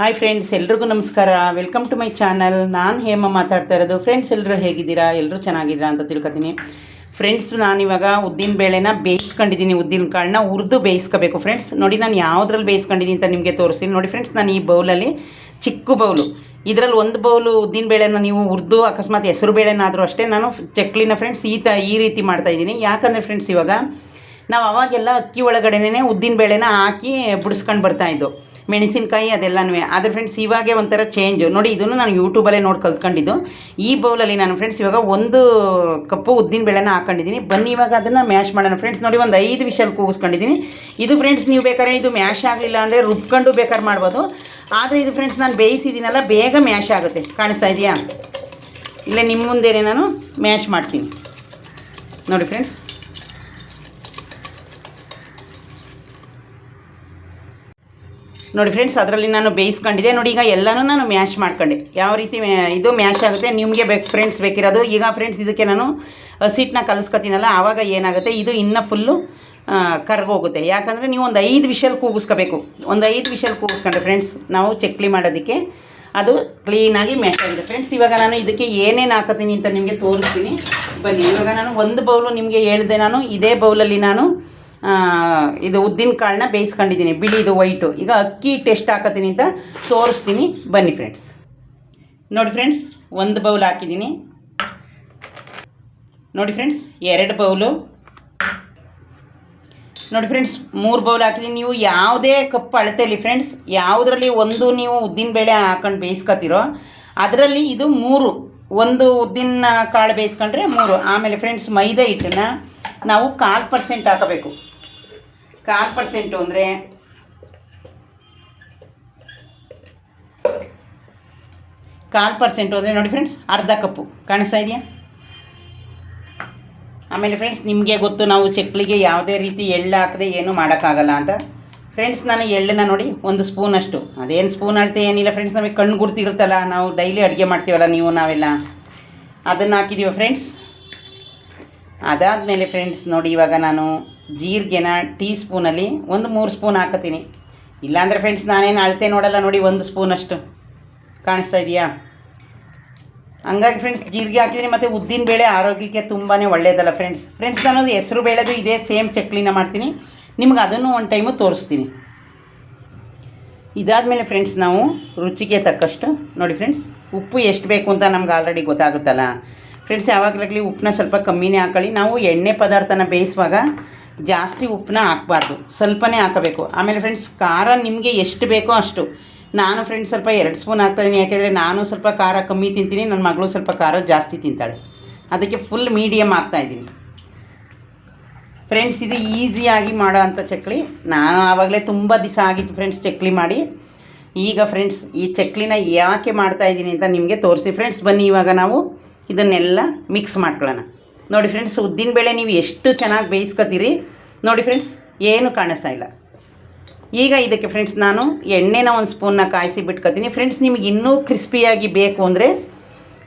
Hi friends ಎಲ್ರಿಗೂ ನಮಸ್ಕಾರ. Welcome to my channel ನಾನು ಹೇಮ ಮಾತಾಡ್ತಾ ಇರೋದು. ಫ್ರೆಂಡ್ಸ್ ಎಲ್ಲರೂ ಹೇಗಿದ್ದೀರಾ? ಎಲ್ಲರೂ ಚೆನ್ನಾಗಿದ್ದೀರಾ ಅಂತ ತಿಳ್ಕೊತೀನಿ. ಫ್ರೆಂಡ್ಸ್ ನಾನಿವಾಗ ಉದ್ದಿನ ಬೇಳೆನ ಬೇಯಿಸ್ಕೊಂಡಿದ್ದೀನಿ. ಉದ್ದಿನ ಕಾಳನ್ನ ಹುರಿದು ಬೇಯಿಸ್ಕೋಬೇಕು. ಫ್ರೆಂಡ್ಸ್ ನೋಡಿ ನಾನು ಯಾವುದ್ರಲ್ಲಿ ಬೇಯಿಸ್ಕೊಂಡಿದ್ದೀನಿ ಅಂತ ನಿಮಗೆ ತೋರಿಸ್ತೀನಿ. ನೋಡಿ ಫ್ರೆಂಡ್ಸ್ ನಾನು ಈ ಬೌಲಲ್ಲಿ ಚಿಕ್ಕ ಬೌಲು. ಇದರಲ್ಲಿ ಒಂದು ಬೌಲು ಉದ್ದಿನ ಬೇಳೆನ ನೀವು ಹುರಿದು, ಅಕಸ್ಮಾತ್ ಹೆಸರು ಬೇಳೆನಾದರೂ ಅಷ್ಟೇ ನಾನು ಚಕ್ಲಿನ ಫ್ರೆಂಡ್ಸ್ ಈ ತ, ಈ ರೀತಿ ಮಾಡ್ತಾಯಿದ್ದೀನಿ ಯಾಕಂದರೆ ಫ್ರೆಂಡ್ಸ್ ಇವಾಗ ನಾವು ಅವಾಗೆಲ್ಲ ಅಕ್ಕಿ ಒಳಗಡೆನೇ ಉದ್ದಿನ ಬೇಳೆನ ಹಾಕಿ ಬಿಡಿಸ್ಕೊಂಡು ಬರ್ತಾಯಿದ್ದು ಮೆಣಸಿನ್ಕಾಯಿ ಅದೆಲ್ಲನೂ. ಆದರೆ ಫ್ರೆಂಡ್ಸ್ ಇವಾಗೆ ಒಂಥರ ಚೇಂಜು ನೋಡಿ, ಇದನ್ನು ನಾನು ಯೂಟ್ಯೂಬಲ್ಲೇ ನೋಡಿ ಕಲ್ತ್ಕೊಂಡಿದ್ದು. ಈ ಬೌಲಲ್ಲಿ ನಾನು ಫ್ರೆಂಡ್ಸ್ ಇವಾಗ ಒಂದು ಕಪ್ಪು ಉದ್ದಿನ ಬೇಳೆನ ಹಾಕೊಂಡಿದ್ದೀನಿ. ಬನ್ನಿ, ಇವಾಗ ಅದನ್ನು ಮ್ಯಾಶ್ ಮಾಡೋಣ. ಫ್ರೆಂಡ್ಸ್ ನೋಡಿ, ಒಂದು ಐದು ವಿಷಲ್ ಕೂಗಿಸ್ಕೊಂಡಿದ್ದೀನಿ. ಇದು ಫ್ರೆಂಡ್ಸ್ ನೀವು ಬೇಕಾದ್ರೆ ಇದು ಮ್ಯಾಶ್ ಆಗಲಿಲ್ಲ ಅಂದರೆ ರುಬ್ಕೊಂಡು ಬೇಕಾದ್ರೆ ಮಾಡ್ಬೋದು. ಆದರೆ ಇದು ಫ್ರೆಂಡ್ಸ್ ನಾನು ಬೇಯಿಸಿದ್ದೀನಲ್ಲ, ಬೇಗ ಮ್ಯಾಶ್ ಆಗುತ್ತೆ. ಕಾಣಿಸ್ತಾ ಇದೆಯಾ? ಇಲ್ಲೇ ನಿಮ್ಮ ಮುಂದೆನೇ ನಾನು ಮ್ಯಾಶ್ ಮಾಡ್ತೀನಿ. ನೋಡಿ ಫ್ರೆಂಡ್ಸ್ ನೋಡಿ ಫ್ರೆಂಡ್ಸ್ ಅದರಲ್ಲಿ ನಾನು ಬೇಯಿಸ್ಕೊಂಡಿದ್ದೆ. ನೋಡಿ ಈಗ ಎಲ್ಲನೂ ನಾನು ಮ್ಯಾಶ್ ಮಾಡ್ಕೊಂಡೆ. ಯಾವ ರೀತಿ ಇದು ಮ್ಯಾಶ್ ಆಗುತ್ತೆ, ನಿಮಗೆ ಬೇಕು ಫ್ರೆಂಡ್ಸ್ ಬೇಕಿರೋದು. ಈಗ ಫ್ರೆಂಡ್ಸ್ ಇದಕ್ಕೆ ನಾನು ಹಸಿಟ್ಟನ್ನ ಕಲಿಸ್ಕೊತೀನಲ್ಲ, ಆವಾಗ ಏನಾಗುತ್ತೆ, ಇದು ಇನ್ನೂ ಫುಲ್ಲು ಕರ್ಗೋಗುತ್ತೆ. ಯಾಕಂದರೆ ನೀವು ಒಂದು ಐದು ವಿಷಲ್ ಕೂಗಿಸ್ಕೋಬೇಕು. ಒಂದು ಐದು ವಿಷಲ್ ಕೂಗಿಸ್ಕೊಂಡ್ರೆ ಫ್ರೆಂಡ್ಸ್ ನಾವು ಚಕ್ಲಿ ಮಾಡೋದಕ್ಕೆ ಅದು ಕ್ಲೀನಾಗಿ ಮ್ಯಾಶ್ ಆಗಿದೆ ಫ್ರೆಂಡ್ಸ್ ಇವಾಗ ನಾನು ಇದಕ್ಕೆ ಏನೇನು ಹಾಕೋತೀನಿ ಅಂತ ನಿಮಗೆ ತೋರಿಸ್ತೀನಿ. ಬನ್ನಿ, ಇವಾಗ ನಾನು ಒಂದು ಬೌಲು ನಿಮಗೆ ಹೇಳಿದೆ ನಾನು, ಇದೇ ಬೌಲಲ್ಲಿ ನಾನು ಇದು ಉದ್ದಿನ ಕಾಳನ್ನ ಬೇಯಿಸ್ಕೊಂಡಿದ್ದೀನಿ. ಬಿಳಿದು ವೈಟು ಈಗ ಅಕ್ಕಿ ಟೆಸ್ಟ್ ಹಾಕತ್ತೀನಿ ಅಂತ ತೋರಿಸ್ತೀನಿ. ಬನ್ನಿ ಫ್ರೆಂಡ್ಸ್ ನೋಡಿ ಫ್ರೆಂಡ್ಸ್ ಒಂದು ಬೌಲ್ ಹಾಕಿದ್ದೀನಿ. ನೋಡಿ ಫ್ರೆಂಡ್ಸ್ ಎರಡು ಬೌಲು ನೋಡಿ ಫ್ರೆಂಡ್ಸ್ ಮೂರು ಬೌಲ್ ಹಾಕಿದ್ದೀನಿ. ನೀವು ಯಾವುದೇ ಕಪ್ ಅಳತೆಯಲ್ಲಿ ಫ್ರೆಂಡ್ಸ್ ಯಾವುದರಲ್ಲಿ ಒಂದು ನೀವು ಉದ್ದಿನ ಬೇಳೆ ಹಾಕೊಂಡು ಬೇಯಿಸ್ಕೊತಿರೋ ಅದರಲ್ಲಿ ಇದು ಮೂರು. ಒಂದು ಉದ್ದಿನ ಕಾಳು ಬೇಯಿಸ್ಕೊಂಡ್ರೆ ಮೂರು. ಆಮೇಲೆ ಫ್ರೆಂಡ್ಸ್ ಮೈದಾ ಹಿಟ್ಟನ್ನು ನಾವು ಕಾಲು ಪರ್ಸೆಂಟ್ ಹಾಕಬೇಕು. ಕಾಲು ಪರ್ಸೆಂಟು ಅಂದರೆ ಕಾಲು ಪರ್ಸೆಂಟು ಅಂದರೆ ನೋಡಿ ಫ್ರೆಂಡ್ಸ್ ಅರ್ಧ ಕಪ್ಪು. ಕಾಣಿಸ್ತಾ ಇದೆಯಾ? ಆಮೇಲೆ ಫ್ರೆಂಡ್ಸ್ ನಿಮಗೆ ಗೊತ್ತು ನಾವು ಚಕ್ಲಿಗೆ ಯಾವುದೇ ರೀತಿ ಎಳ್ಳು ಹಾಕದೆ ಏನೂ ಮಾಡೋಕ್ಕಾಗಲ್ಲ ಅಂತ. ಫ್ರೆಂಡ್ಸ್ ನಾನು ಎಳ್ಳನ್ನ ನೋಡಿ, ಒಂದು ಸ್ಪೂನಷ್ಟು ಅದೇನು ಸ್ಪೂನ್ ಅಳತೆ ಏನಿಲ್ಲ ಫ್ರೆಂಡ್ಸ್ ನಮಗೆ ಕಣ್ಣು ಗುರ್ತಿರುತ್ತಲ್ಲ, ನಾವು ಡೈಲಿ ಅಡುಗೆ ಮಾಡ್ತೀವಲ್ಲ ನೀವು, ನಾವೆಲ್ಲ. ಅದನ್ನು ಹಾಕಿದ್ದೀವ ಫ್ರೆಂಡ್ಸ್ ಅದಾದಮೇಲೆ ಫ್ರೆಂಡ್ಸ್ ನೋಡಿ ಇವಾಗ ನಾನು ಜೀರಿಗೆನ ಟೀ ಸ್ಪೂನಲ್ಲಿ ಒಂದು ಮೂರು ಸ್ಪೂನ್ ಹಾಕತೀನಿ. ಇಲ್ಲಾಂದರೆ ಫ್ರೆಂಡ್ಸ್ ನಾನೇನು ಅಳತೆ ನೋಡಲ್ಲ ನೋಡಿ, ಒಂದು ಸ್ಪೂನಷ್ಟು ಕಾಣಿಸ್ತಾ ಇದೆಯಾ? ಹಂಗಾಗಿ ಫ್ರೆಂಡ್ಸ್ ಜೀರಿಗೆ ಹಾಕಿದ್ರೆ ಮತ್ತು ಉದ್ದಿನ ಬೇಳೆ ಆರೋಗ್ಯಕ್ಕೆ ತುಂಬಾ ಒಳ್ಳೆಯದಲ್ಲ ಫ್ರೆಂಡ್ಸ್ ಫ್ರೆಂಡ್ಸ್ ನಾನು ಹೆಸರು ಬೇಳೆದು ಇದೇ ಸೇಮ್ ಚಕ್ಲಿನ ಮಾಡ್ತೀನಿ. ನಿಮ್ಗೆ ಅದನ್ನು ಒಂದು ಟೈಮು ತೋರಿಸ್ತೀನಿ. ಇದಾದಮೇಲೆ ಫ್ರೆಂಡ್ಸ್ ನಾವು ರುಚಿಗೆ ತಕ್ಕಷ್ಟು, ನೋಡಿ ಫ್ರೆಂಡ್ಸ್ ಉಪ್ಪು ಎಷ್ಟು ಬೇಕು ಅಂತ ನಮ್ಗೆ ಆಲ್ರೆಡಿ ಗೊತ್ತಾಗುತ್ತಲ್ಲ. ಫ್ರೆಂಡ್ಸ್ ಯಾವಾಗಲಾಗಲಿ ಉಪ್ಪನ್ನ ಸ್ವಲ್ಪ ಕಮ್ಮಿನೇ ಹಾಕೊಳ್ಳಿ. ನಾವು ಎಣ್ಣೆ ಪದಾರ್ಥನ ಬೇಯಿಸುವಾಗ ಜಾಸ್ತಿ ಉಪ್ಪನ್ನ ಹಾಕ್ಬಾರ್ದು. ಸ್ವಲ್ಪನೇ ಹಾಕಬೇಕು. ಆಮೇಲೆ ಫ್ರೆಂಡ್ಸ್ ಖಾರ ನಿಮಗೆ ಎಷ್ಟು ಬೇಕೋ ಅಷ್ಟು. ನಾನು ಫ್ರೆಂಡ್ಸ್ ಸ್ವಲ್ಪ ಎರಡು ಸ್ಪೂನ್ ಹಾಕ್ತಾಯಿದ್ದೀನಿ ಯಾಕೆಂದರೆ ನಾನು ಸ್ವಲ್ಪ ಖಾರ ಕಮ್ಮಿ ತಿಂತೀನಿ. ನನ್ನ ಮಗಳು ಸ್ವಲ್ಪ ಖಾರ ಜಾಸ್ತಿ ತಿಂತಾಳೆ. ಅದಕ್ಕೆ ಫುಲ್ ಮೀಡಿಯಮ್ ಹಾಕ್ತಾಯಿದ್ದೀನಿ ಫ್ರೆಂಡ್ಸ್ ಇದು ಈಸಿಯಾಗಿ ಮಾಡೋ ಅಂಥ ಚಕ್ಲಿ. ನಾನು ಆವಾಗಲೇ ತುಂಬ ದಿವಸ ಆಗಿತ್ತು ಫ್ರೆಂಡ್ಸ್ ಚಕ್ಲಿ ಮಾಡಿ. ಈಗ ಫ್ರೆಂಡ್ಸ್ ಈ ಚಕ್ಲಿನ ಯಾಕೆ ಮಾಡ್ತಾ ಇದ್ದೀನಿ ಅಂತ ನಿಮಗೆ ತೋರಿಸಿ. ಫ್ರೆಂಡ್ಸ್ ಬನ್ನಿ ಇವಾಗ ನಾವು ಇದನ್ನೆಲ್ಲ ಮಿಕ್ಸ್ ಮಾಡ್ಕೊಳ್ಳೋಣ. ನೋಡಿ ಫ್ರೆಂಡ್ಸ್ ಉದ್ದಿನಬೇಳೆ ನೀವು ಎಷ್ಟು ಚೆನ್ನಾಗಿ ಬೇಯಿಸ್ಕೊತೀರಿ? ನೋಡಿ ಫ್ರೆಂಡ್ಸ್ ಏನು ಕಾಣಿಸ್ತಾ ಇಲ್ಲ. ಈಗ ಇದಕ್ಕೆ ಫ್ರೆಂಡ್ಸ್ ನಾನು ಎಣ್ಣೆನ ಒಂದು ಸ್ಪೂನ್ನ ಕಾಯಿಸಿ ಬಿಟ್ಕೊತೀನಿ. ಫ್ರೆಂಡ್ಸ್ ನಿಮಗೆ ಇನ್ನೂ ಕ್ರಿಸ್ಪಿಯಾಗಿ ಬೇಕು ಅಂದರೆ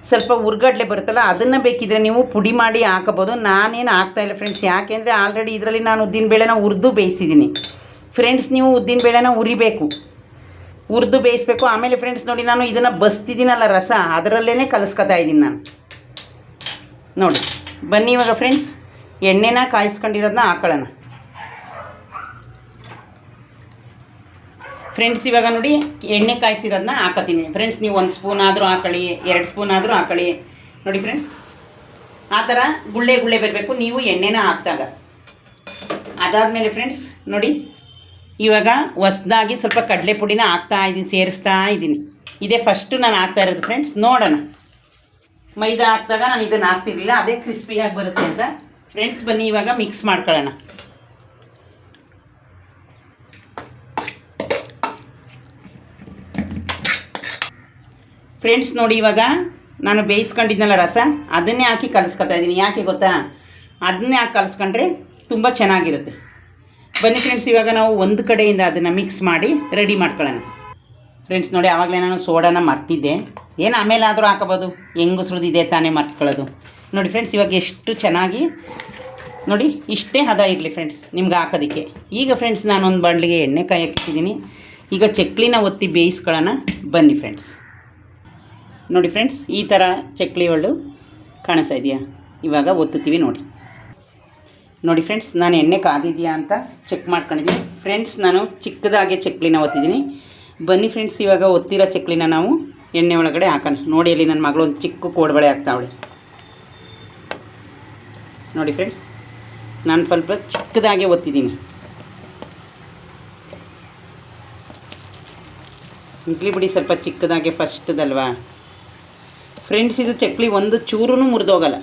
ಸ್ವಲ್ಪ ಉರ್ಗಡ್ಲೆ ಬರುತ್ತಲ್ಲ, ಅದನ್ನು ಬೇಕಿದ್ರೆ ನೀವು ಪುಡಿ ಮಾಡಿ ಹಾಕಬೋದು ನಾನೇನು ಹಾಕ್ತಾಯಿಲ್ಲ ಫ್ರೆಂಡ್ಸ್ ಯಾಕೆಂದರೆ ಆಲ್ರೆಡಿ ಇದರಲ್ಲಿ ನಾನು ಉದ್ದಿನಬೇಳೆನ ಹುರಿದು ಬೇಯಿಸಿದ್ದೀನಿ. ಫ್ರೆಂಡ್ಸ್ ನೀವು ಉದ್ದಿನಬೇಳೆನ ಉರಿಬೇಕು ಉರಿದು ಬೇಯಿಸ್ಬೇಕು. ಆಮೇಲೆ ಫ್ರೆಂಡ್ಸ್ ನೋಡಿ ನಾನು ಇದನ್ನು ಬಸ್ತಿದ್ದೀನಲ್ಲ ರಸ ಅದರಲ್ಲೇ ಕಲಿಸ್ಕೊತಾ ಇದ್ದೀನಿ ನಾನು. ನೋಡಿ. ಬನ್ನಿ ಇವಾಗ ಫ್ರೆಂಡ್ಸ್ ಎಣ್ಣೆನ ಕಾಯಿಸ್ಕೊಂಡಿರೋದನ್ನ ಹಾಕೊಳ್ಳೋಣ. ಫ್ರೆಂಡ್ಸ್ ಇವಾಗ ನೋಡಿ, ಎಣ್ಣೆ ಕಾಯಿಸಿರೋದನ್ನ ಹಾಕತ್ತೀನಿ. ಫ್ರೆಂಡ್ಸ್ ನೀವು ಒಂದು ಸ್ಪೂನ್ ಆದರೂ ಹಾಕೊಳ್ಳಿ, ಎರಡು ಸ್ಪೂನ್ ಆದರೂ ಹಾಕೊಳ್ಳಿ. ನೋಡಿ ಫ್ರೆಂಡ್ಸ್ ಆ ಥರ ಗುಳ್ಳೆ ಗುಳ್ಳೆ ಬರಬೇಕು. ನೀವು ಎಣ್ಣೆನ ಹಾಕಿದಾಗ. ಅದಾದಮೇಲೆ ಫ್ರೆಂಡ್ಸ್ ನೋಡಿ, ಇವಾಗ ಹೊಸ್ದಾಗಿ ಸ್ವಲ್ಪ ಕಡಲೆ ಪುಡಿನ ಹಾಕ್ತಾ ಇದ್ದೀನಿ ಸೇರಿಸ್ತಾ ಇದ್ದೀನಿ ಇದೇ ಫಸ್ಟು ನಾನು ಹಾಕ್ತಾ ಇರೋದು ಫ್ರೆಂಡ್ಸ್ ನೋಡೋಣ. ಮೈದಾ ಹಾಕಿದಾಗ ನಾನು ಇದನ್ನು ಹಾಕ್ತಿರ್ಲಿಲ್ಲ, ಅದೇ ಕ್ರಿಸ್ಪಿಯಾಗಿ ಬರುತ್ತೆ ಅಂತ. ಫ್ರೆಂಡ್ಸ್ ಬನ್ನಿ, ಇವಾಗ ಮಿಕ್ಸ್ ಮಾಡ್ಕೊಳ್ಳೋಣ. ಫ್ರೆಂಡ್ಸ್ ನೋಡಿ ಇವಾಗ ನಾನು ಬೇಯಿಸ್ಕೊಂಡಿದ್ನಲ್ಲ ರಸ, ಅದನ್ನೇ ಹಾಕಿ ಕಲಿಸ್ಕೊತಾ ಇದ್ದೀನಿ ಯಾಕೆ ಗೊತ್ತಾ? ಅದನ್ನೇ ಹಾಕಿ ಕಲಿಸ್ಕೊಂಡ್ರೆ ತುಂಬ ಚೆನ್ನಾಗಿರುತ್ತೆ. ಬನ್ನಿ ಫ್ರೆಂಡ್ಸ್ ಇವಾಗ ನಾವು ಒಂದು ಕಡೆಯಿಂದ ಅದನ್ನು ಮಿಕ್ಸ್ ಮಾಡಿ ರೆಡಿ ಮಾಡ್ಕೊಳ್ಳೋಣ. ಫ್ರೆಂಡ್ಸ್ ನೋಡಿ, ಆವಾಗಲೇ ನಾನು ಸೋಡಾನ ಮರ್ತಿದ್ದೆ. ಏನು ಆಮೇಲೆ ಆದರೂ ಹಾಕೋಬೋದು ಇದೆ ತಾನೇ ಮರ್ತ್ಕೊಳ್ಳೋದು. ನೋಡಿ ಫ್ರೆಂಡ್ಸ್ ಇವಾಗ ಎಷ್ಟು ಚೆನ್ನಾಗಿ ನೋಡಿ, ಇಷ್ಟೇ ಹದ ಇರಲಿ ಫ್ರೆಂಡ್ಸ್ ನಿಮ್ಗೆ ಹಾಕೋದಕ್ಕೆ. ಈಗ ಫ್ರೆಂಡ್ಸ್ ನಾನೊಂದು ಬಾಂಡ್ಲಿಗೆ ಎಣ್ಣೆ ಕಾಯಕ್ಕಿಟ್ಟಿದ್ದೀನಿ ಈಗ ಚಕ್ಲಿನ ಒತ್ತಿ ಬೇಯಿಸ್ಕೊಳ್ಳೋಣ. ಬನ್ನಿ ಫ್ರೆಂಡ್ಸ್ ನೋಡಿ ಫ್ರೆಂಡ್ಸ್ ಈ ಥರ ಚಕ್ಲಿ ಒಳ್ಳು ಕಾಣಿಸ್ತಾ ಇದೆಯಾ? ಇವಾಗ ಒತ್ತುತ್ತೀವಿ ನೋಡಿ. ನೋಡಿ ಫ್ರೆಂಡ್ಸ್ ನಾನು ಎಣ್ಣೆ ಕಾದಿದೆಯಾ ಅಂತ ಚೆಕ್ ಮಾಡ್ಕೊಂಡಿದ್ದೀನಿ. ಫ್ರೆಂಡ್ಸ್ ನಾನು ಚಿಕ್ಕದಾಗೆ ಚಕ್ಲಿನ ಒತ್ತಿದ್ದೀನಿ. ಬನ್ನಿ ಫ್ರೆಂಡ್ಸ್ ಇವಾಗ ಒತ್ತಿರೋ ಚಕ್ಲಿನ ನಾವು ಎಣ್ಣೆ ಒಳಗಡೆ ಹಾಕೋಣ. ನೋಡಿ ಅಲ್ಲಿ ನನ್ನ ಮಗಳು ಒಂದು ಚಿಕ್ಕ ಕೋಡ್ಬಳೆ ಹಾಕ್ತಾವಳೆ. ನೋಡಿ ಫ್ರೆಂಡ್ಸ್ ನಾನು ಸ್ವಲ್ಪ ಚಿಕ್ಕದಾಗೆ ಒತ್ತಿದ್ದೀನಿ ಇಡ್ಲಿ ಬಿಡಿ ಸ್ವಲ್ಪ ಚಿಕ್ಕದಾಗೆ ಫಸ್ಟ್ದಲ್ವಾ ಫ್ರೆಂಡ್ಸ್ ಇದು ಚಕ್ಲಿ ಒಂದು ಚೂರೂ ಮುರಿದೋಗಲ್ಲ.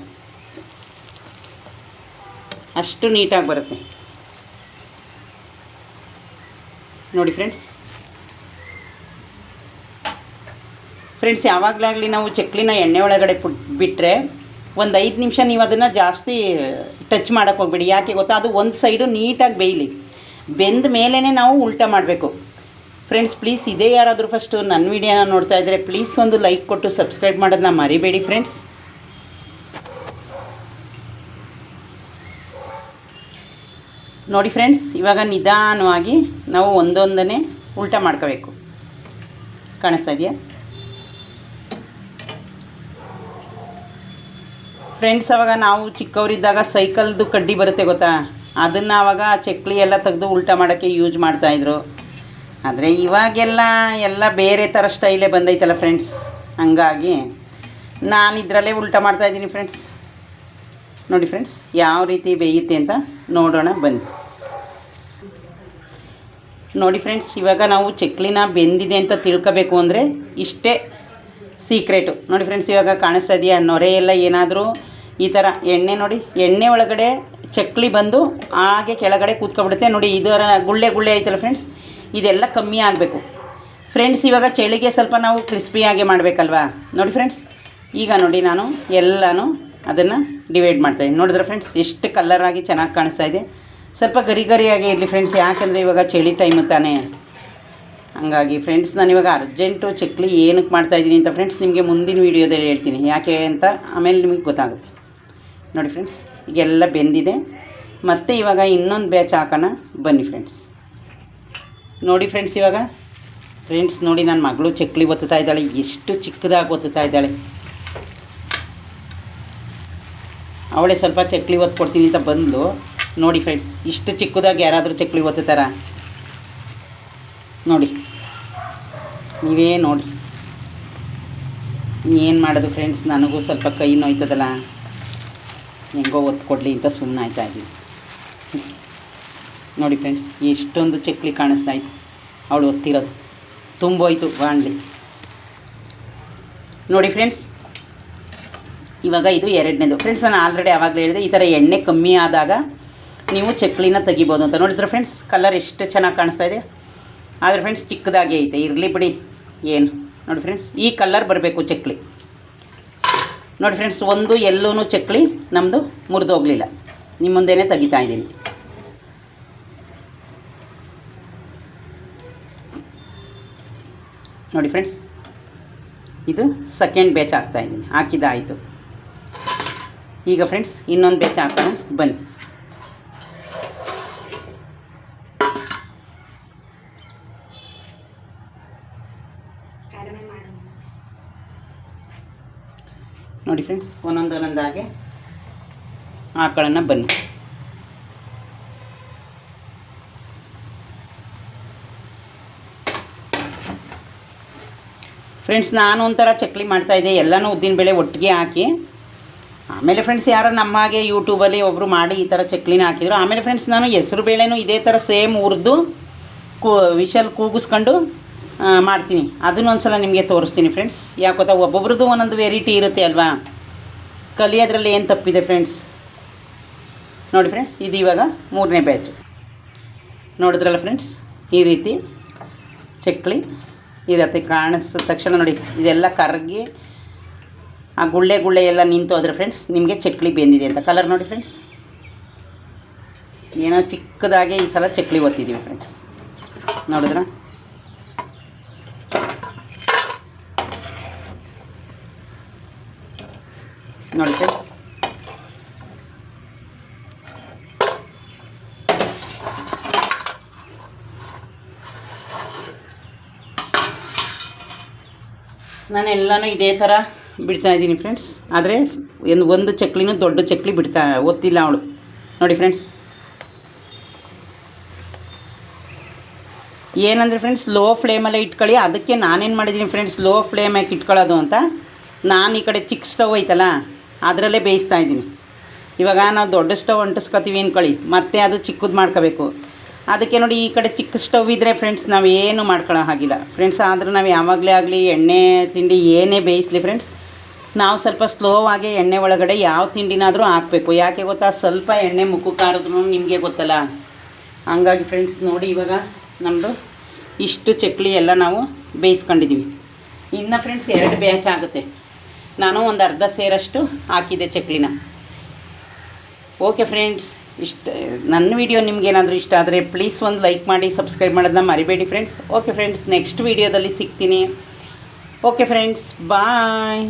ಅಷ್ಟು ನೀಟಾಗಿ ಬರುತ್ತೆ. ನೋಡಿ ಫ್ರೆಂಡ್ಸ್ ಫ್ರೆಂಡ್ಸ್ ಯಾವಾಗಲಾಗಲಿ ನಾವು ಚಕ್ಲಿನ ಎಣ್ಣೆ ಒಳಗಡೆ ಪುಟ್ ಬಿಟ್ಟರೆ ಒಂದು ಐದು ನಿಮಿಷ ನೀವು ಅದನ್ನು ಜಾಸ್ತಿ ಟಚ್ ಮಾಡೋಕ್ಕೆ ಹೋಗ್ಬೇಡಿ. ಯಾಕೆ ಗೊತ್ತಾ? ಅದು ಒಂದು ಸೈಡು ನೀಟಾಗಿ ಬೇಯಲಿ. ಬೆಂದ ಮೇಲೇ ನಾವು ಉಲ್ಟ ಮಾಡಬೇಕು. ಫ್ರೆಂಡ್ಸ್ ಪ್ಲೀಸ್ ಇದೇ ಯಾರಾದರೂ ಫಸ್ಟು ನನ್ನ ವೀಡಿಯೋನ ನೋಡ್ತಾ ಇದ್ದರೆ ಪ್ಲೀಸ್ ಒಂದು ಲೈಕ್ ಕೊಟ್ಟು ಸಬ್ಸ್ಕ್ರೈಬ್ ಮಾಡೋದನ್ನ ಮರಿಬೇಡಿ ಫ್ರೆಂಡ್ಸ್ ನೋಡಿ ಫ್ರೆಂಡ್ಸ್ ಇವಾಗ ನಿಧಾನವಾಗಿ ನಾವು ಒಂದೊಂದನೇ ಉಲ್ಟ ಮಾಡ್ಕೋಬೇಕು. ಕಾಣಿಸ್ತಾ ಇದೆಯಾ? ಫ್ರೆಂಡ್ಸ್ ಅವಾಗ ನಾವು ಚಿಕ್ಕವರಿದ್ದಾಗ ಸೈಕಲ್ದು ಕಡ್ಡಿ ಬರುತ್ತೆ ಗೊತ್ತಾ? ಅದನ್ನು ಅವಾಗ ಚಕ್ಲಿ ಎಲ್ಲ ತೆಗೆದು ಉಲ್ಟಾ ಮಾಡೋಕ್ಕೆ ಯೂಸ್ ಮಾಡ್ತಾಯಿದ್ರು ಆದರೆ ಇವಾಗೆಲ್ಲ ಎಲ್ಲ ಬೇರೆ ಥರ ಸ್ಟೈಲೇ ಬಂದೈತಲ್ಲ ಫ್ರೆಂಡ್ಸ್ ಹಂಗಾಗಿ ನಾನು ಇದರಲ್ಲೇ ಉಲ್ಟಾ ಮಾಡ್ತಾಯಿದ್ದೀನಿ ಫ್ರೆಂಡ್ಸ್ ನೋಡಿ ಫ್ರೆಂಡ್ಸ್ ಯಾವ ರೀತಿ ಬೇಯುತ್ತೆ ಅಂತ ನೋಡೋಣ ಬನ್ನಿ. ನೋಡಿ ಫ್ರೆಂಡ್ಸ್ ಇವಾಗ ನಾವು ಚಕ್ಲಿನ ಬೆಂದಿದೆ ಅಂತ ತಿಳ್ಕೊಬೇಕು ಅಂದರೆ ಇಷ್ಟೇ ಸೀಕ್ರೆಟು ನೋಡಿ ಫ್ರೆಂಡ್ಸ್ ಇವಾಗ ಕಾಣಿಸ್ತಾ ಇದೆಯಾ? ನೊರೆ ಎಲ್ಲ ಏನಾದರೂ ಈ ಥರ ಎಣ್ಣೆ ನೋಡಿ, ಎಣ್ಣೆ ಒಳಗಡೆ ಚಕ್ಲಿ ಬಂದು ಹಾಗೆ ಕೆಳಗಡೆ ಕೂತ್ಕೊಬಿಡುತ್ತೆ. ನೋಡಿ, ಇದರ ಗುಳ್ಳೆ ಗುಳ್ಳೆ ಐತಲ್ಲ ಫ್ರೆಂಡ್ಸ್ ಇದೆಲ್ಲ ಕಮ್ಮಿ ಆಗಬೇಕು. ಫ್ರೆಂಡ್ಸ್ ಇವಾಗ ಚಳಿಗೆ ಸ್ವಲ್ಪ ನಾವು ಕ್ರಿಸ್ಪಿಯಾಗಿ ಮಾಡಬೇಕಲ್ವಾ? ನೋಡಿ ಫ್ರೆಂಡ್ಸ್ ಈಗ ನೋಡಿ ನಾನು ಎಲ್ಲನೂ ಅದನ್ನು ಡಿವೈಡ್ ಮಾಡ್ತಾಯಿದ್ದೀನಿ ನೋಡಿದ್ರೆ ಫ್ರೆಂಡ್ಸ್ ಎಷ್ಟು ಕಲ್ಲರಾಗಿ ಚೆನ್ನಾಗಿ ಕಾಣಿಸ್ತಾ ಇದೆ. ಸ್ವಲ್ಪ ಗರಿ ಗರಿಯಾಗಿ ಇರಲಿ ಫ್ರೆಂಡ್ಸ್ ಯಾಕೆಂದರೆ ಇವಾಗ ಚಳಿ ಟೈಮು ತಾನೇ. ಹಂಗಾಗಿ ಫ್ರೆಂಡ್ಸ್ ನಾನು ಇವಾಗ ಅರ್ಜೆಂಟು ಚಕ್ಲಿ ಏನಕ್ಕೆ ಮಾಡ್ತಾಯಿದ್ದೀನಿ ಅಂತ ಫ್ರೆಂಡ್ಸ್ ನಿಮಗೆ ಮುಂದಿನ ವೀಡಿಯೋದಲ್ಲಿ ಹೇಳ್ತೀನಿ. ಯಾಕೆ ಅಂತ ಆಮೇಲೆ ನಿಮಗೆ ಗೊತ್ತಾಗುತ್ತೆ. ನೋಡಿ ಫ್ರೆಂಡ್ಸ್ ಈಗೆಲ್ಲ ಬೆಂದಿದೆ. ಮತ್ತು ಇವಾಗ ಇನ್ನೊಂದು ಬ್ಯಾಚ್ ಹಾಕೋಣ. ಬನ್ನಿ ಫ್ರೆಂಡ್ಸ್ ನೋಡಿ ಫ್ರೆಂಡ್ಸ್ ಇವಾಗ. ಫ್ರೆಂಡ್ಸ್ ನೋಡಿ ನನ್ನ ಮಗಳು ಚಕ್ಲಿ ಒತ್ತುತ್ತಾ ಇದ್ದಾಳೆ. ಎಷ್ಟು ಚಿಕ್ಕದಾಗಿ ಒತ್ತುತ್ತಾ ಇದ್ದಾಳೆ. ಅವಳೇ ಸ್ವಲ್ಪ ಚಕ್ಲಿ ಒತ್ಕೊಡ್ತೀನಿ ಅಂತ ಬಂದು ನೋಡಿ ಫ್ರೆಂಡ್ಸ್ ಇಷ್ಟು ಚಿಕ್ಕದಾಗಿ ಯಾರಾದರೂ ಚಕ್ಲಿ ಒತ್ತುತ್ತಾರ? ನೋಡಿ. ನೀವೇ ನೋಡಿ. ಏನು ಮಾಡೋದು ಫ್ರೆಂಡ್ಸ್ ನನಗೂ ಸ್ವಲ್ಪ ಕೈ ನೋಯ್ತದಲ್ಲ. ಹೆಂಗೋ ಒತ್ತು ಕೊಡಲಿ ಅಂತ ಸುಮ್ಮನೆ ಆಯ್ತಾ ಇದ್ದೀನಿ ನೋಡಿ ಫ್ರೆಂಡ್ಸ್ ಎಷ್ಟೊಂದು ಚಕ್ಲಿ ಕಾಣಿಸ್ತಾ ಇತ್ತು. ಅವಳು ಒತ್ತಿರೋದು. ತುಂಬೋಯ್ತು ಬಾಣಲಿ. ನೋಡಿ ಫ್ರೆಂಡ್ಸ್ ಇವಾಗ ಇದು ಎರಡನೇದು. ಫ್ರೆಂಡ್ಸ್ ನಾನು ಆಲ್ರೆಡಿ ಆವಾಗಲೇ ಹೇಳಿದೆ, ಈ ಥರ ಎಣ್ಣೆ ಕಮ್ಮಿ ಆದಾಗ ನೀವು ಚಕ್ಲಿನ ತೆಗಿಬೋದು ಅಂತ. ನೋಡಿದ್ರೆ ಫ್ರೆಂಡ್ಸ್ ಕಲರ್ ಎಷ್ಟು ಚೆನ್ನಾಗಿ ಕಾಣಿಸ್ತಾ ಇದೆ. ಆದರೆ ಫ್ರೆಂಡ್ಸ್ ಚಿಕ್ಕದಾಗಿ ಐತೆ. ಇರಲಿ ಬಿಡಿ. ಏನು? ನೋಡಿ ಫ್ರೆಂಡ್ಸ್ ಈ ಕಲರ್ ಬರಬೇಕು ಚಕ್ಲಿ. ನೋಡಿ ಫ್ರೆಂಡ್ಸ್ ಒಂದು ಎಲ್ಲೂ ಚಕ್ಲಿ ನಮ್ಮದು ಮುರಿದು ಹೋಗಲಿಲ್ಲ. ನಿಮ್ಮ ಮುಂದೆನೇ ತೆಗಿತಾ ಇದ್ದೀನಿ. ನೋಡಿ ಫ್ರೆಂಡ್ಸ್ ಇದು ಸೆಕೆಂಡ್ ಬ್ಯಾಚ್ ಹಾಕ್ತಾಯಿದ್ದೀನಿ ಹಾಕಿದ್ದಾಯಿತು ಈಗ ಫ್ರೆಂಡ್ಸ್ ಇನ್ನೊಂದು ಬ್ಯಾಚ್ ಹಾಕೋಣ. ಬನ್ನಿ. ನೋಡಿ ಫ್ರೆಂಡ್ಸ್ ಒಂದೊಂದು ಒಂದೊಂದಾಗೆ ಆಕಳನ್ನು ಬನ್ನಿ. ಫ್ರೆಂಡ್ಸ್ ನಾನು ಒಂಥರ ಚಕ್ಲಿ ಮಾಡ್ತಾಯಿದ್ದೆ ಎಲ್ಲನೂ ಉದ್ದಿನಬೇಳೆ ಒಟ್ಟಿಗೆ ಹಾಕಿ. ಆಮೇಲೆ ಫ್ರೆಂಡ್ಸ್ ಯಾರೋ ನಮ್ಮ ಹಾಗೆ ಯೂಟ್ಯೂಬಲ್ಲಿ ಒಬ್ಬರು ಮಾಡಿ ಈ ಥರ ಚಕ್ಲಿನ ಹಾಕಿದ್ರು. ಆಮೇಲೆ ಫ್ರೆಂಡ್ಸ್ ನಾನು ಹೆಸ್ರು ಬೇಳೆನೂ ಇದೇ ಥರ ಸೇಮ್ ಹುರಿದು ಕೂ ವಿಷಲ್ ಕೂಗಿಸ್ಕೊಂಡು ಮಾಡ್ತೀನಿ. ಅದನ್ನೊಂದು ಸಲ ನಿಮಗೆ ತೋರಿಸ್ತೀನಿ ಫ್ರೆಂಡ್ಸ್ ಯಾಕೆ ಗೊತ್ತಾ? ಒಬ್ಬೊಬ್ರದ್ದು ಒಂದೊಂದು ವೆರೈಟಿ ಇರುತ್ತೆ ಅಲ್ವಾ? ಕಲಿಯೋದ್ರಲ್ಲಿ ಏನು ತಪ್ಪಿದೆ ಫ್ರೆಂಡ್ಸ್ ನೋಡಿ ಫ್ರೆಂಡ್ಸ್ ಇದು ಇವಾಗ ಮೂರನೇ ಬ್ಯಾಚು ನೋಡಿದ್ರಲ್ಲ ಫ್ರೆಂಡ್ಸ್ ಈ ರೀತಿ ಚಕ್ಲಿ ಇರುತ್ತೆ ಕಾಣಿಸಿದ ತಕ್ಷಣ ನೋಡಿ, ಇದೆಲ್ಲ ಕರಗಿ ಆ ಗುಳ್ಳೆ ಗುಳ್ಳೆ ಎಲ್ಲ ನಿಂತು ಹೋದ್ರೆ ಫ್ರೆಂಡ್ಸ್ ನಿಮಗೆ ಚಕ್ಲಿ ಬೆಂದಿದೆ ಅಂತ. ಕಲರ್ ನೋಡಿ ಫ್ರೆಂಡ್ಸ್ ಏನೋ ಚಿಕ್ಕದಾಗೆ ಈ ಸಲ ಚಕ್ಲಿ ಒತ್ತಿದ್ದೀವಿ ಫ್ರೆಂಡ್ಸ್ ನೋಡಿದ್ರ? ನೋಡಿ ಫ್ರೆಂಡ್ಸ್ ನಾನೆಲ್ಲನೂ ಇದೇ ಥರ ಬಿಡ್ತಾ ಇದ್ದೀನಿ ಫ್ರೆಂಡ್ಸ್ ಆದರೆ ಒಂದು ಒಂದು ಚಕ್ಲಿನೂ ದೊಡ್ಡ ಚಕ್ಲಿ ಬಿಡ್ತಾ ಒತ್ತಿಲ್ಲ ಅವಳು. ನೋಡಿ ಫ್ರೆಂಡ್ಸ್ ಏನಂದರೆ ಫ್ರೆಂಡ್ಸ್ ಲೋ ಫ್ಲೇಮಲ್ಲೇ ಇಟ್ಕೊಳ್ಳಿ. ಅದಕ್ಕೆ ನಾನೇನು ಮಾಡಿದ್ದೀನಿ ಫ್ರೆಂಡ್ಸ್ ಲೋ ಫ್ಲೇಮ್ ಯಾಕೆ ಇಟ್ಕೊಳ್ಳೋದು ಅಂತ? ನಾನು ಈ ಕಡೆ ಚಿಕ್ಕ ಸ್ಟವ್ ಐತಲ್ಲ ಅದರಲ್ಲೇ ಬೇಯಿಸ್ತಾ ಇದ್ದೀನಿ. ಇವಾಗ ನಾವು ದೊಡ್ಡ ಸ್ಟವ್ ಅಂಟಿಸ್ಕೊತೀವಿ ಅಂದ್ಕೊಳ್ಳಿ ಮತ್ತೆ ಅದು ಚಿಕ್ಕದು ಮಾಡ್ಕೋಬೇಕು. ಅದಕ್ಕೆ ನೋಡಿ ಈ ಕಡೆ ಚಿಕ್ಕ ಸ್ಟವ್ ಇದ್ದರೆ ಫ್ರೆಂಡ್ಸ್ ನಾವು ಏನು ಮಾಡ್ಕೊಳ್ಳೋ ಹಾಗಿಲ್ಲ ಫ್ರೆಂಡ್ಸ್, ಆದರೂ ನಾವು ಯಾವಾಗಲೇ ಆಗಲಿ ಎಣ್ಣೆ ತಿಂಡಿ ಏನೇ ಬೇಯಿಸಲಿ ಫ್ರೆಂಡ್ಸ್, ನಾವು ಸ್ವಲ್ಪ ಸ್ಲೋ ಆಗಿ ಎಣ್ಣೆ ಒಳಗಡೆ ಯಾವ ತಿಂಡಿನಾದರೂ ಹಾಕಬೇಕು. ಯಾಕೆ ಗೊತ್ತಾ? ಸ್ವಲ್ಪ ಎಣ್ಣೆ ಮುಖಕ್ಕೆ ಹಾರಿದ್ರು ನಿಮಗೆ ಗೊತ್ತಲ್ಲ. ಹಂಗಾಗಿ ಫ್ರೆಂಡ್ಸ್ ನೋಡಿ ಇವಾಗ ನಮ್ಮದು ಇಷ್ಟು ಚಕ್ಲಿ ಎಲ್ಲ ನಾವು ಬೇಯಿಸ್ಕೊಂಡಿದ್ದೀವಿ ಇನ್ನು ಫ್ರೆಂಡ್ಸ್ ಎರಡು ಬ್ಯಾಚ್ ಆಗುತ್ತೆ. ನಾನು ಒಂದು ಅರ್ಧ ಸೇರಷ್ಟು ಹಾಕಿದೆ ಚಕ್ಲಿನ. ಓಕೆ ಫ್ರೆಂಡ್ಸ್ ಇಷ್ಟ, ನನ್ನ ವಿಡಿಯೋ ನಿಮಗೇನಾದರೂ ಇಷ್ಟ ಆದರೆ ಪ್ಲೀಸ್ ಒಂದು ಲೈಕ್ ಮಾಡಿ ಸಬ್ಸ್ಕ್ರೈಬ್ ಮಾಡೋದನ್ನ ಮರಿಬೇಡಿ ಫ್ರೆಂಡ್ಸ್ ಓಕೆ ಫ್ರೆಂಡ್ಸ್ ನೆಕ್ಸ್ಟ್ ವಿಡಿಯೋದಲ್ಲಿ ಸಿಗ್ತೀನಿ. Okay friends bye